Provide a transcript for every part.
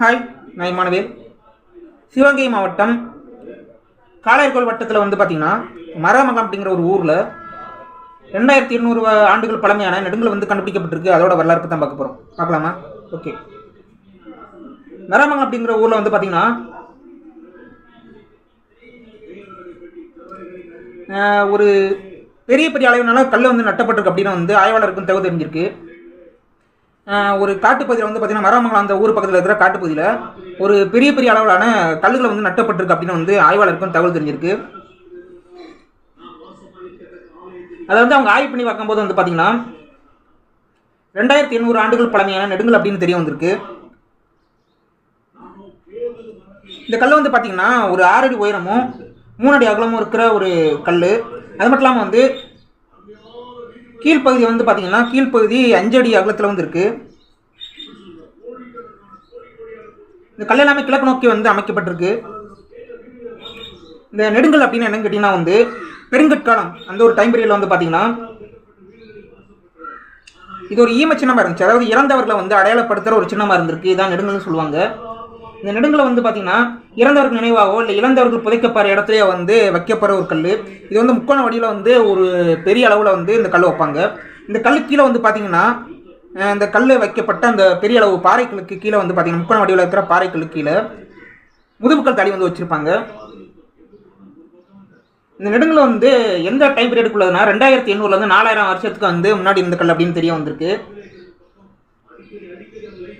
Hi நான் Emmanuel Sivaganga மாவட்டம் காளையர்கோள் வட்டத்தில் வந்து பார்த்தீங்கன்னா மரமகம் அப்படிங்கிற ஒரு ஊரில் ரெண்டாயிரத்தி இருநூறு ஆண்டுகள் பழமையான நெடுங்கல் வந்து கண்டுபிடிக்கப்பட்டிருக்கு. அதோட வரலாறு தான் பார்க்க போகிறோம் பார்க்கலாமா? ஓகே மரமகம் அப்படிங்கிற ஊரில் வந்து பார்த்தீங்கன்னா ஒரு பெரிய பெரிய அளவினால கல் வந்து நட்டப்பட்டிருக்கு அப்படின்னு வந்து ஆய்வாளருக்கும் தகவல் தெரிஞ்சிருக்கு. ஒரு காட்டுப்பகுதியில் வந்து பார்த்தீங்கன்னா மரமங்கலம் அந்த ஊர் பக்கத்தில் இருக்கிற காட்டுப்பகுதியில் ஒரு பெரிய பெரிய அளவிலான கல்லுகளை வந்து நட்டப்பட்டிருக்கு அப்படின்னு வந்து ஆய்வாளருக்கும் தகவல் தெரிஞ்சிருக்கு. அதை வந்து அவங்க ஆய்வு பண்ணி பார்க்கும்போது வந்து பார்த்தீங்கன்னா ரெண்டாயிரத்தி எண்ணூறு ஆண்டுகள் பழமையான நெடுங்கல் அப்படின்னு தெரிய வந்திருக்கு. இந்த கல் வந்து பார்த்தீங்கன்னா ஒரு ஆறடி உயரமும் மூணடி அகலமும் இருக்கிற ஒரு கல் அது மட்டும் இல்லாமல் வந்து கீழ்ப்பகுதி வந்து பார்த்தீங்கன்னா கீழ்ப்பகுதி அஞ்சு அடி அகலத்தில் வந்து இருக்குது இந்த கல் எல்லாமே கிழக்கு நோக்கி வந்து அமைக்கப்பட்டிருக்கு. இந்த நெடுங்கல் அப்படின்னு என்னன்னு கேட்டிங்கன்னா வந்து பெருங்கற்காலம் அந்த ஒரு டைம் பீரியடில் வந்து பார்த்தீங்கன்னா இது ஒரு ஈம சின்னமாக இருந்துச்சு. அதாவது இறந்தவர்களை வந்து அடையாளப்படுத்துகிற ஒரு சின்னமாக இருந்திருக்கு. இதான் நெடுங்கல்னு சொல்லுவாங்க. இந்த நெடுங்கலை வந்து பார்த்தீங்கன்னா இறந்தவர்கள் நினைவாகவோ இல்லை இழந்தவர்கள் புதைக்கப்படுற இடத்துலயே வந்து வைக்கப்படுற ஒரு கல் இது வந்து முக்கோண வடியில் வந்து ஒரு பெரிய அளவில் வந்து இந்த கல் வைப்பாங்க. இந்த கல் கீழே வந்து பார்த்தீங்கன்னா இந்த கல் வைக்கப்பட்ட அந்த பெரிய அளவு பாறைகளுக்கு கீழே வந்து பார்த்தீங்கன்னா முக்கோண வடிவில் இருக்கிற பாறைகளுக்கு கீழே முதுகுக்கள் தடி வந்து வச்சுருப்பாங்க. இந்த நெடுங்கல் வந்து எந்த டைம் பீரியடுக்குள்ளதுன்னா ரெண்டாயிரத்தி எண்ணூறுலேருந்து நாலாயிரம் வருஷத்துக்கு வந்து முன்னாடி இருந்த கல் அப்படின்னு தெரிய வந்திருக்கு.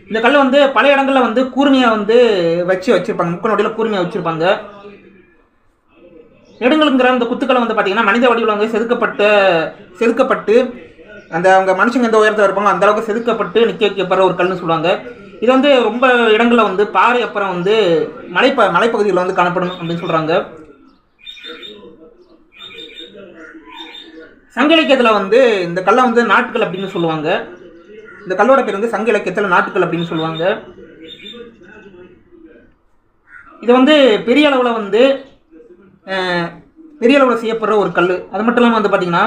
இந்த கல் வந்து பல இடங்களில் வந்து கூர்மையாக வந்து வச்சு வச்சுருப்பாங்க. முக்கன் வடிவில் கூர்மையாக வச்சுருப்பாங்க. நெடுங்கலுங்கிற அந்த குத்துக்களை வந்து பார்த்தீங்கன்னா மனித வடிவில் வந்து செதுக்கப்பட்ட செதுக்கப்பட்டு அந்த அவங்க மனுஷங்க எந்த உயரத்தில் இருப்பாங்களோ அந்த அளவுக்கு செதுக்கப்பட்டு நிற்க வைக்கப்படுற ஒரு கல்னு சொல்லுவாங்க. இது வந்து ரொம்ப இடங்களில் வந்து பாறை அப்புறம் வந்து மலைப்ப மலைப்பகுதிகளில் வந்து காணப்படும் அப்படின்னு சொல்கிறாங்க சங்க இலக்கியத்தில் வந்து இந்த கல்லை வந்து நாட்கள் அப்படின்னு சொல்லுவாங்க. இந்த கல்லோட பேர் வந்து சங்க இலக்கியத்தில் நாட்டுக்கல் அப்படின்னு சொல்லுவாங்க. இது வந்து பெரிய அளவில் வந்து பெரிய அளவில் செய்யப்படுற ஒரு கல் அது மட்டும் இல்லாமல் வந்து பார்த்தீங்கன்னா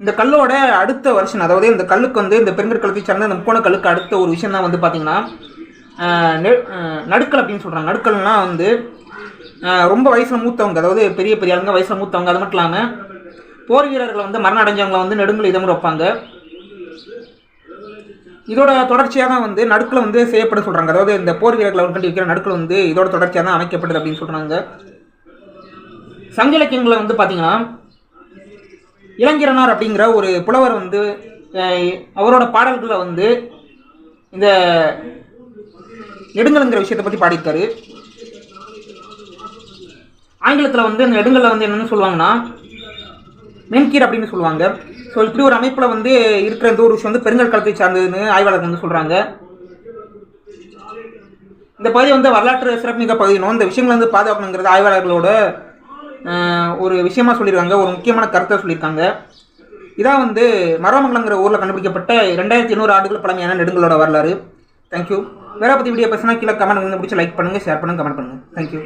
இந்த கல்லோட அடுத்த வருஷன் அதாவது இந்த கல்லுக்கு வந்து இந்த பெருங்கற்கலத்தை சார்ந்த இந்த முக்கோண கல்லுக்கு அடுத்த ஒரு விஷயம் தான் வந்து பார்த்தீங்கன்னா நெ- நடுக்கல் அப்படின்னு சொல்கிறாங்க நடுக்கல்னால் வந்து ரொம்ப வயசில் மூத்தவங்க அதாவது பெரிய பெரிய ஆளுங்க வயசில் மூத்தவங்க அது மட்டும் இல்லாமல் போர் வீரர்களை வந்து மரணம் அடைஞ்சவங்களை வந்து நெடுங்கல் இதமுறை வைப்பாங்க. இதோட தொடர்ச்சியாக தான் வந்து நடுக்கில் வந்து செய்யப்பட சொல்கிறாங்க அதாவது இந்த போர் வீரர்களை கண்டு வைக்கிற நடுக்கில் வந்து இதோட தொடர்ச்சியாக தான் அமைக்கப்படுது அப்படின்னு சொல்கிறாங்க சங்க இலக்கியங்களில் வந்து பார்த்தீங்கன்னா இளங்கிரனார் அப்படிங்கிற ஒரு புலவர் வந்து அவரோட பாடல்களை வந்து இந்த நெடுங்கலுங்கிற விஷயத்தை பற்றி பாடியிருக்காரு. ஆங்கிலத்தில் வந்து இந்த நெடுங்கலை வந்து என்னென்னு சொல்லுவாங்கன்னா மென்கீர் அப்படின்னு சொல்லுவாங்க. ஸோ இப்படி ஒரு அமைப்பில் வந்து இருக்கிற இந்த ஒரு விஷயம் வந்து பெருங்கல் காலத்தை சார்ந்ததுன்னு ஆய்வாளர்கள் வந்து சொல்கிறாங்க இந்த பகுதி வந்து வரலாற்று சிறப்புமிக்க பகுதினும் இந்த விஷயங்களை வந்து பாதுகாக்கணுங்கிறது ஆய்வாளர்களோட ஒரு விஷயமா சொல்லியிருக்காங்க. ஒரு முக்கியமான கருத்தை சொல்லியிருக்காங்க. இதான் வந்து மரமங்கலங்கிற ஊரில் கண்டுபிடிக்கப்பட்ட ரெண்டாயிரத்தி எண்ணூறு ஆண்டுகள் பழமையான நெடுங்களோட வரலாறு. தேங்க்யூ வேற பற்றி வீடியோ பேசினா கீழே கமெண்ட் வந்து பிடிச்சி லைக் பண்ணுங்கள் ஷேர் பண்ணுங்கள் கமெண்ட் பண்ணுங்கள் தேங்க்யூ